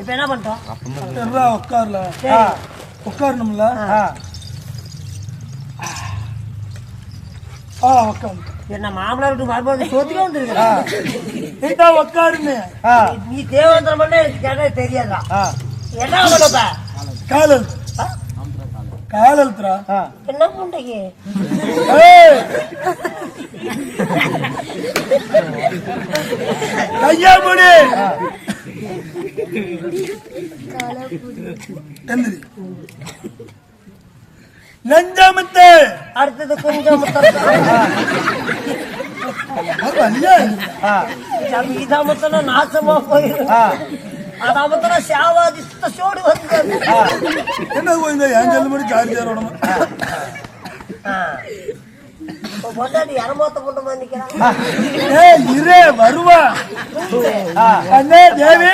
இப்ப என்ன பண்ணிட்டோம்? சரிடா, உட்காருல. உட்காரணும்ல? ஆ. என்ன மாமனார் வீட்டு மருமகன் சோத்துக்கே வந்துருக்க உட்காருன்னு. நீ தேவந்திரம் பண்ண எனக்கு தெரியாதா. என்ன பண்ணப்ப காலல். காலல்த்ரா. என்ன பண்றீங்க கையா முடி. எந்திரி நெஞ்சமத்து அடுத்தது கொஞ்சம். இதாமத்தன நாசமா போயிரும். ஆ. அதாமத்தன சேவாதி சுத்த சோடு வந்து என்ன போய் என் செல்லு மணி சார்ஜ் இப்ப பொண்டாட்டி இரமாத்த பொண்ணு மாதிரி நிக்கிறான் வருவா. தேவி.